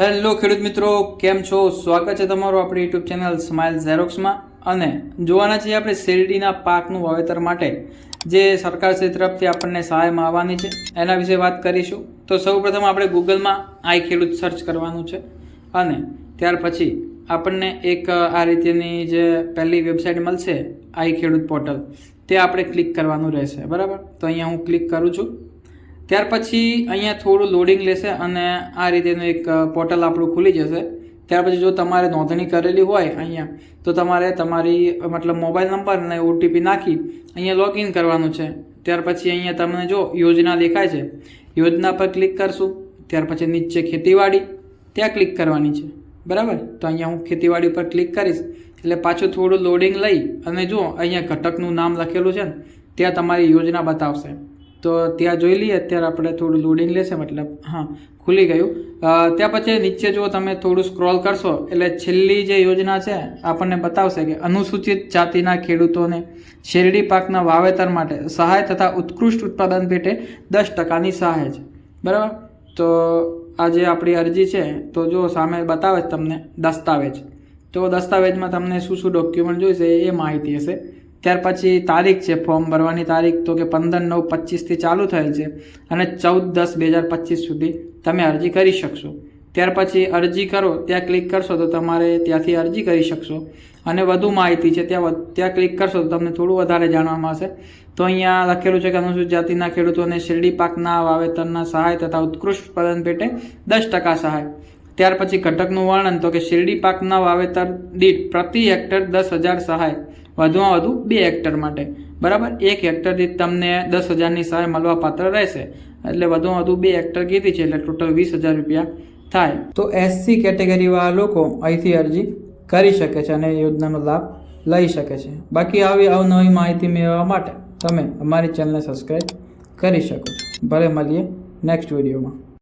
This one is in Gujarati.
હેલો ખેડૂત મિત્રો, કેમ છો? સ્વાગત છે તમારું આપણી યુટ્યુબ ચેનલ સ્માઇલ ઝેરોક્સમાં અને જોવાના છીએ આપણે શેરડીના પાકનું વાવેતર માટે જે સરકારશ્રી તરફથી આપણને સહાયમાં આવવાની છે, એના વિશે વાત કરીશું. તો સૌપ્રથમ આપણે ગૂગલમાં આઈ ખેડૂત સર્ચ કરવાનું છે. અને ત્યાર પછી આપણને એક આ રીતેની જે પહેલી વેબસાઇટ મળશે, આઈ ખેડૂત પોર્ટલ તે આપણે ક્લિક કરવાનું રહેશે. બરાબર? તો અહીંયા હું ક્લિક કરું છું. ત્યાર પછી અહીંયા થોડું લોડિંગ લેશે અને આ રીતેનું એક પોર્ટલ આપણું ખુલી જશે. ત્યાર પછી જો તમારે નોંધણી કરેલી હોય અહીંયા, તો તમારે તમારી મતલબ મોબાઈલ નંબર અને ઓટીપી નાખી અહીંયા લોગિન કરવાનું છે. ત્યાર પછી અહીંયા તમને જો યોજના દેખાય છે. યોજના પર ક્લિક કરશું. ત્યાર પછી નીચે ખેતીવાડી, ત્યાં ક્લિક કરવાની છે. બરાબર? તો અહીંયા હું ખેતીવાડી પર ક્લિક કરીશ. એટલે પાછું થોડું લોડિંગ લઈ અને જો અહીંયા ઘટકનું નામ લખેલું છે ને, ત્યાં તમારી યોજના બતાવશે. તો ત્યાં જોઈ લઈએ, અત્યારે આપણે થોડું લોડિંગ લેશે, મતલબ, હા, ખુલી ગયું. ત્યાં પછી નીચે જો તમે થોડું સ્ક્રોલ કરશો, એટલે છેલ્લી જે યોજના છે, આપણને બતાવશે કે અનુસૂચિત જાતિના ખેડૂતોને શેરડી પાકના વાવેતર માટે સહાય તથા ઉત્કૃષ્ટ ઉત્પાદન પેટે દસ ટકાની સહાય છે. બરાબર? તો આ જે આપણી અરજી છે, તો જો સામે બતાવે તમને દસ્તાવેજ. તો દસ્તાવેજમાં તમને શું શું ડોક્યુમેન્ટ જોઈશે એ માહિતી હશે. ત્યાર પછી તારીખ છે, ફોર્મ ભરવાની તારીખ તો કે પંદર નવ પચીસથી ચાલુ થયેલ છે અને ચૌદ દસ બે હજાર પચીસ સુધી તમે અરજી કરી શકશો. ત્યાર પછી અરજી કરો, ત્યાં ક્લિક કરશો તો તમારે ત્યાંથી અરજી કરી શકશો. અને વધુ માહિતી છે, ત્યાં ત્યાં ક્લિક કરશો તો તમને થોડું વધારે જાણવા મળશે તો અહીંયા લખેલું છે કે અનુસૂચિત જાતિના ખેડૂતોને શેરડી પાકના વાવેતરના સહાય તથા ઉત્કૃષ્ટ ઉત્પાદન પેટે દસ ટકા સહાય. ત્યાર પછી ઘટકનું વર્ણન, તો કે શેરડી પાકના વાવેતર દીઠ પ્રતિ હેક્ટર દસ હજાર સહાય. વધુમાં વધુ બે હેક્ટર માટે. બરાબર? એક હેક્ટર તમને દસ હજારની સહાય મળવા પાત્ર રહેશે. એટલે વધુમાં વધુ બે હેક્ટર કીધી છે, એટલે ટોટલ વીસ હજાર રૂપિયા થાય. તો એસસી કેટેગરીવાળા લોકો અહીંથી અરજી કરી શકે છે અને યોજનાનો લાભ લઈ શકે છે. બાકી આવી અવનવી માહિતી મેળવવા માટે તમે અમારી ચેનલને સબસ્ક્રાઈબ કરી શકો છો. ભલે મળીએ નેક્સ્ટ વિડીયોમાં.